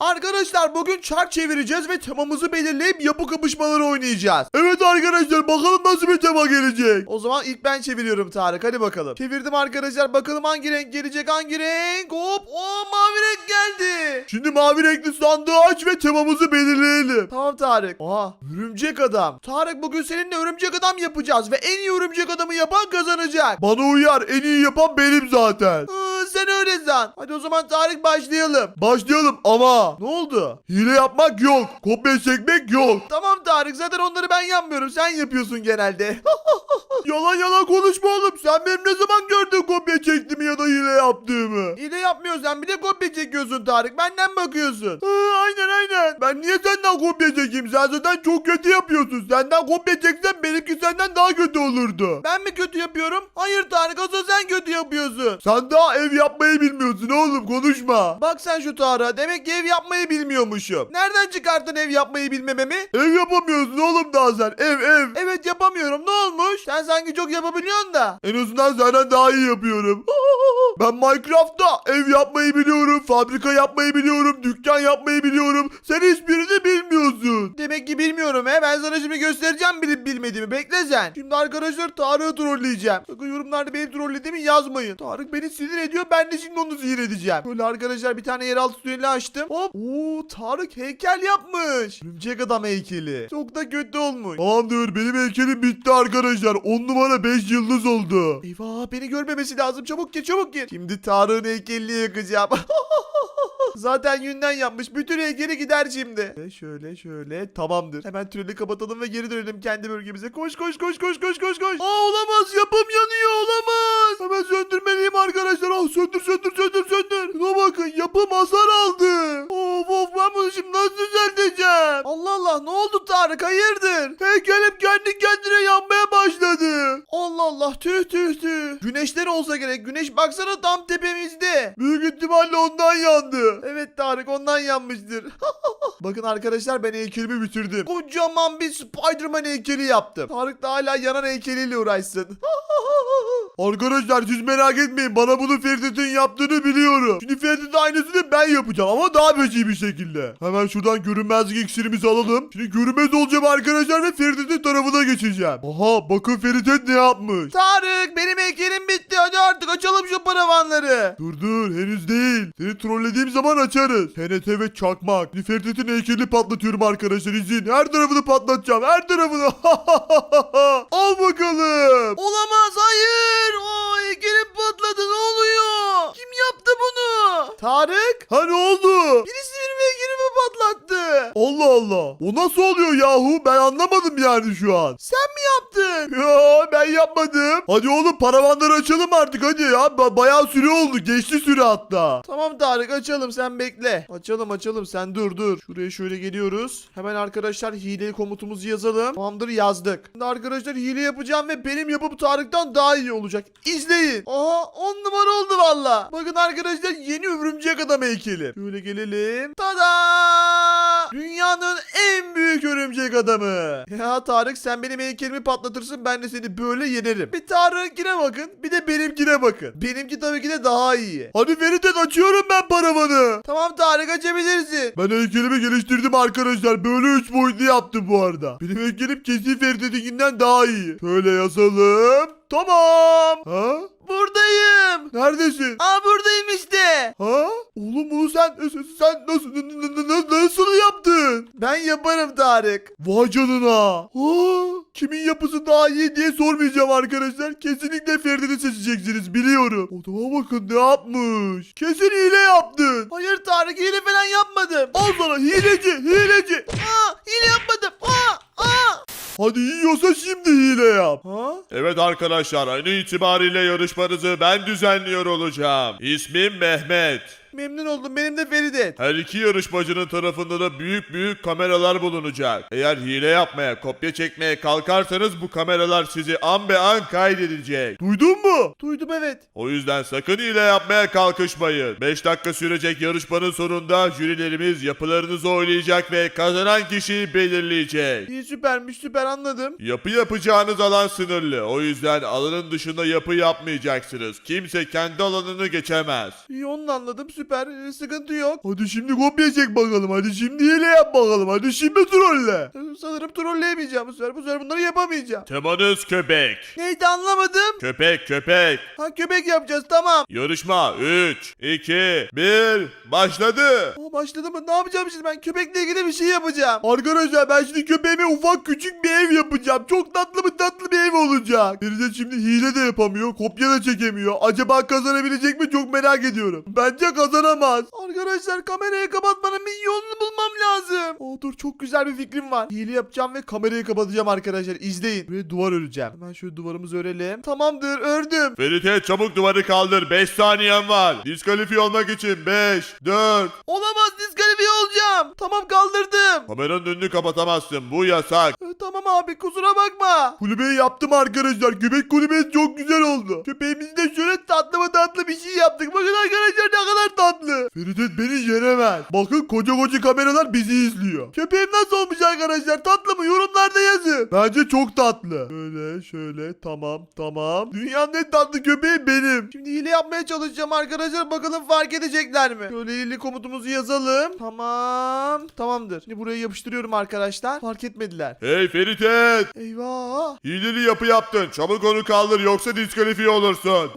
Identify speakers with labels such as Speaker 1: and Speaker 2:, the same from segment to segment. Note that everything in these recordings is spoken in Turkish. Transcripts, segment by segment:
Speaker 1: Arkadaşlar bugün çark çevireceğiz ve temamızı belirleyip yapı kapışmaları oynayacağız. Evet arkadaşlar bakalım nasıl bir tema gelecek. O zaman ilk ben çeviriyorum Tarık hadi bakalım. Çevirdim arkadaşlar bakalım hangi renk gelecek hangi renk. Hop o mavi renk geldi. Şimdi mavi renkli sandığı aç ve temamızı belirleyelim. Tamam Tarık. Oha örümcek adam. Tarık bugün seninle örümcek adam yapacağız ve en iyi örümcek adamı yapan kazanacak. Bana uyar en iyi yapan benim zaten. Hı, sen öyle san. Hadi o zaman Tarık başlayalım. Başlayalım ama ne oldu? Hile yapmak yok. Kopya çekmek yok. Tamam Tarık zaten onları ben yapmıyorum. Sen yapıyorsun genelde. yalan yalan konuşma oğlum. Sen benim ne zaman gördün kopya çektiğimi ya da hile yaptığımı? Hile yapmıyorsan bir de kopya çekiyorsun Tarık. Benden bakıyorsun. Aynen aynen. Ben niye senden kopya çekeyim? Sen zaten çok kötü yapıyorsun. Senden kopya çeksem benimki senden daha kötü olurdu. Ben mi kötü yapıyorum? Hayır Tarık asıl sen kötü yapıyorsun. Sen daha ev yapmayı bilmiyorsun oğlum konuşma. Bak sen şu Tarık'a demek ki ev yapmayı bilmiyormuşum. Nereden çıkarttın ev yapmayı bilmememi? Ev yapamıyorsun oğlum daha sen. Ev ev. Evet yapamıyorum ne olmuş? Sen sanki çok yapabiliyorsun da. En azından senden daha iyi yapıyorum. Ben Minecraft'ta ev yapmayı biliyorum, fabrika yapmayı biliyorum, dükkan yapmayı biliyorum. Sen hiçbirini bilmiyorsun. Demek ki bilmiyorum he. Ben sana şimdi göstereceğim bilip bilmediğimi. Bekle sen. Şimdi arkadaşlar Tarık'ı trolleyeceğim. Sakın yorumlarda benim trollediğimi yazmayın. Tarık beni sinir ediyor. Ben de şimdi onu sinir edeceğim. Böyle arkadaşlar bir tane yeraltı tüneli açtım. Hop. Oo Tarık heykel yapmış. Örümcek adam heykeli. Çok da kötü olmuş. Tamamdır benim heykelim bitti arkadaşlar. 10 numara 5 yıldız oldu. Eyvah beni görmemesi lazım. Çabuk gir çabuk gir. Şimdi Tarık'ın heykelini yakacağım. Zaten yünden yapmış. Bütün heykeli gider şimdi. Ve şöyle şöyle tamamdır. Hemen tüneli kapatalım ve geri dönelim kendi bölgemize. Koş koş koş koş koş koş koş. Aa olamaz yapım yanıyor olamaz. Hemen söndürmeliyim arkadaşlar. Oh söndür söndür söndür söndür. Şuna bakın yapım hasar aldı. Of of ben bunu şimdi nasıl düzelteceğim? Allah Allah ne oldu Tarık hayırdır? Heykelim kendi kendine yanmaya başladı. Allah Allah tüh tüh tüh. Güneşler olsa gerek. Güneş baksana tam tepemizde. Büyük ihtimalle ondan yandı. Evet Tarık ondan yanmıştır. Bakın arkadaşlar ben heykelimi bitirdim. Kocaman bir Spider-Man heykeli yaptım. Tarık da hala yanan heykeliyle uğraşsın. Arkadaşlar siz merak etmeyin bana bunu Feridet'in yaptığını biliyorum. Şimdi Feridet'in aynısını ben yapacağım ama daha beşi bir şekilde. Hemen şuradan görünmezlik iksirimizi alalım. Şimdi görünmez olacağım arkadaşlar ve Feridet'in tarafına geçeceğim. Aha bakın Feridet ne yapmış. Tarık benim heykelim bitti hadi artık açalım şu paravanları. Dur dur henüz değil. Seni trollediğim zaman açarız. TNT ve çakmak. Şimdi Feridet'in heykelini patlatıyorum arkadaşlar izin. Her tarafını patlatacağım her tarafını. Al bakalım. Olamaz hayır. O heykelim patladı ne oluyor? Kim yaptı bunu? Tarık? Ha ne oldu? Birisi. Allah Allah. O nasıl oluyor yahu? Ben anlamadım yani şu an. Sen mi yaptın? Ya ben yapmadım. Hadi oğlum paravanları açalım artık hadi ya. Ba- bayağı süre oldu. Geçti süre hatta. Tamam Tarık açalım sen bekle. Açalım açalım sen dur dur. Şuraya şöyle geliyoruz. Hemen arkadaşlar hile komutumuzu yazalım. Tamamdır yazdık. Şimdi arkadaşlar hile yapacağım ve benim yapım Tarık'tan daha iyi olacak. İzleyin. Aha 10 numara oldu valla. Bakın arkadaşlar yeni örümcek adam heykeli. Şöyle gelelim. Tada! Örümcek adamı. Ya Tarık sen benim heykelimi patlatırsın ben de seni böyle yenerim. Bir Tarık'ınkine bakın bir de benimkine bakın. Benimki tabii ki de daha iyi. Hadi Feritet açıyorum ben paravanı. Tamam Tarık açabilirsin. Ben heykelimi geliştirdim arkadaşlar. Böyle 3 boyutlu yaptım bu arada. Benim heykelim kesin Ferit'inkinden daha iyi. Şöyle yazalım. Tamam. Ha? Buradayım. Neredesin? Aa buradayım işte. Ha? Oğlum bunu sen sen nasıl nasıl? Ben yaparım Tarık. Vay canına. Ha? Kimin yapısı daha iyi diye sormayacağım arkadaşlar. Kesinlikle Ferdi'ni seçeceksiniz biliyorum. Odama bakın ne yapmış. Kesin hile yaptın. Hayır Tarık hile falan yapmadım. Al sana hileci hileci. Aa hile yapmadım. Aa aa. Hadi yiyorsa şimdi hile yap. Ha?
Speaker 2: Evet arkadaşlar an itibariyle yarışmanızı ben düzenliyor olacağım. İsmim Mehmet.
Speaker 1: Memnun oldum. Benim de Feride.
Speaker 2: Her iki yarışmacının tarafında da büyük büyük kameralar bulunacak. Eğer hile yapmaya, kopya çekmeye kalkarsanız bu kameralar sizi an be an kaydedecek.
Speaker 1: Duydun mu? Duydum evet.
Speaker 2: O yüzden sakın hile yapmaya kalkışmayın. 5 dakika sürecek yarışmanın sonunda jürilerimiz yapılarınızı oylayacak ve kazanan kişiyi belirleyecek.
Speaker 1: İyi süpermiş süper anladım.
Speaker 2: Yapı yapacağınız alan sınırlı. O yüzden alanın dışında yapı yapmayacaksınız. Kimse kendi alanını geçemez.
Speaker 1: İyi onu da anladım süper. Süper Ee, sıkıntı yok. Hadi şimdi kopya bakalım hadi şimdi hile yap bakalım hadi şimdi trolle. Sanırım trolleyemeyeceğim bu sefer bu sefer bunları yapamayacağım.
Speaker 2: Temanız köpek.
Speaker 1: Neydi anlamadım.
Speaker 2: Köpek köpek.
Speaker 1: Ha köpek yapacağız tamam.
Speaker 2: Yarışma 3, 2, 1 başladı.
Speaker 1: Aa, başladı mı? Ne yapacağım şimdi ben? Köpekle ilgili bir şey yapacağım. Arkadaşlar ben şimdi köpeğime ufak küçük bir ev yapacağım. Çok tatlı bir tatlı bir ev olacak. Biri şimdi hile de yapamıyor. Kopya da çekemiyor. Acaba kazanabilecek mi? Çok merak ediyorum. Bence kazanamaz. Arkadaşlar kamerayı kapatmanın bir yolunu bulmam lazım. Dur çok güzel bir fikrim var. Hile yapacağım ve kamerayı kapatacağım arkadaşlar. İzleyin. Ve duvar öreceğim. Hemen şöyle duvarımızı örelim. Tamamdır ördüm.
Speaker 2: Ferite çabuk duvarı kaldır 5 saniyen var. Diskalifiye olmak için 5, 4.
Speaker 1: Olamaz diskalifiye olacağım. Tamam kaldırdım.
Speaker 2: Kameranın önünü kapatamazsın bu yasak.
Speaker 1: Ee, Tamam abi kusura bakma. Kulübeyi yaptım arkadaşlar. Köpek kulübesi çok güzel oldu. Köpeğimizi de şöyle tatlı mı tatlı bir şey yaptık. Bakın arkadaşlar ne kadar tatlı. Feridet beni yenemez. Bakın koca koca kameralar bizi izliyor. Köpeğim nasıl olmuş arkadaşlar? Tatlı mı? Yorumlarda yazın. Bence çok tatlı. Şöyle şöyle tamam tamam. Dünyanın en tatlı köpeği benim. Şimdi hile yapmaya çalışacağım arkadaşlar. Bakalım fark edecekler mi? Şöyle hile komutumuzu yazalım. Tamam. Tamamdır. Şimdi buraya yapıştırıyorum arkadaşlar. Fark etmediler.
Speaker 2: Hey Ferite
Speaker 1: Eyvah.
Speaker 2: hileli yapı yaptın. Çabuk onu kaldır yoksa diskalifiye olursun.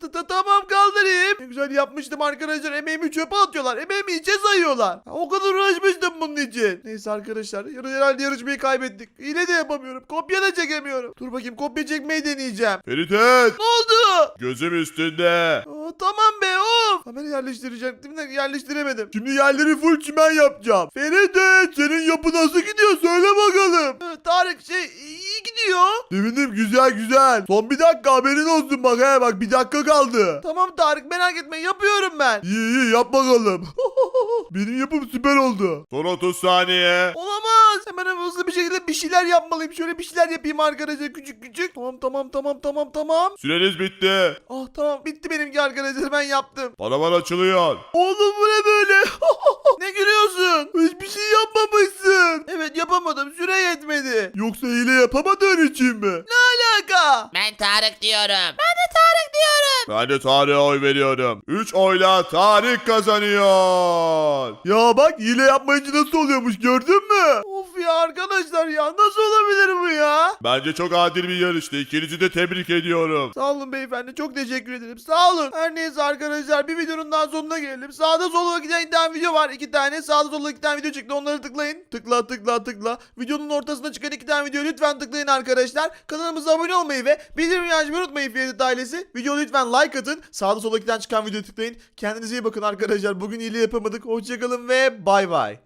Speaker 1: Ta- ta- Tamam kaldırayım. Ne güzel yapmıştım arkadaşlar. Emeğimi çöpe atıyorlar. Emeğimi içe sayıyorlar. O kadar uğraşmıştım bunun için. Neyse arkadaşlar. Yarı herhalde yarışmayı kaybettik. Hile de yapamıyorum. Kopya da çekemiyorum. Dur bakayım kopya çekmeyi deneyeceğim.
Speaker 2: Ferite
Speaker 1: Ne oldu?
Speaker 2: gözüm üstünde.
Speaker 1: Aa, tamam be of. Kamera yerleştirecektim de yerleştiremedim. Şimdi yerleri full çimen yapacağım. Feride senin yapı nasıl gidiyor söyle bakalım. Ee, Tarık şey iyi gidiyor. Sevindim güzel güzel. Son bir dakika haberin olsun bak he bak bir dakika kaldı. Tamam Tarık merak etme yapıyorum ben. İyi iyi yap bakalım. Benim yapım süper oldu.
Speaker 2: Son 30 saniye.
Speaker 1: Olamaz. Hemen hızlı bir şekilde bir şeyler yapmalıyım. Şöyle bir şeyler yapayım arkadaşlar küçük küçük. Tamam tamam tamam tamam tamam.
Speaker 2: Süreniz bitti.
Speaker 1: Ah tamam bitti benimki arkadaşlar ben yaptım.
Speaker 2: Paravan açılıyor.
Speaker 1: Oğlum bu ne böyle? ne gülüyorsun? Hiçbir şey yapmamışsın. Evet yapamadım süre yetmedi. Yoksa hile yapamadığın için mi? Ne alaka?
Speaker 3: Ben Tarık diyorum. Ben de Tarık diyorum.
Speaker 2: Ben de Tarık'a oy veriyorum. 3 oyla Tarık kazanıyor.
Speaker 1: Ya bak hile yapmayınca nasıl oluyormuş gördün mü? Of ya arkadaşlar ya nasıl olabilir bu ya?
Speaker 2: Bence çok adil bir yarıştı. İkinizi de tebrik ediyorum.
Speaker 1: Sağ olun beyefendi çok teşekkür ederim sağ olun. Her neyse arkadaşlar bir videonun daha sonuna gelelim. Sağda solda giden iki tane video var. iki tane sağda solda iki tane video çıktı onları tıklayın. Tıkla tıkla tıkla. Videonun ortasında çıkan iki tane video lütfen tıklayın arkadaşlar. Kanalımıza abone olmayı ve bildirim açmayı unutmayın Ferit ailesi. Videoya lütfen like atın. Sağda solda iki tane çıkan videoyu tıklayın. Kendinize iyi bakın arkadaşlar. Bugün iyiliği yapamadık. Hoşçakalın ve bay bay.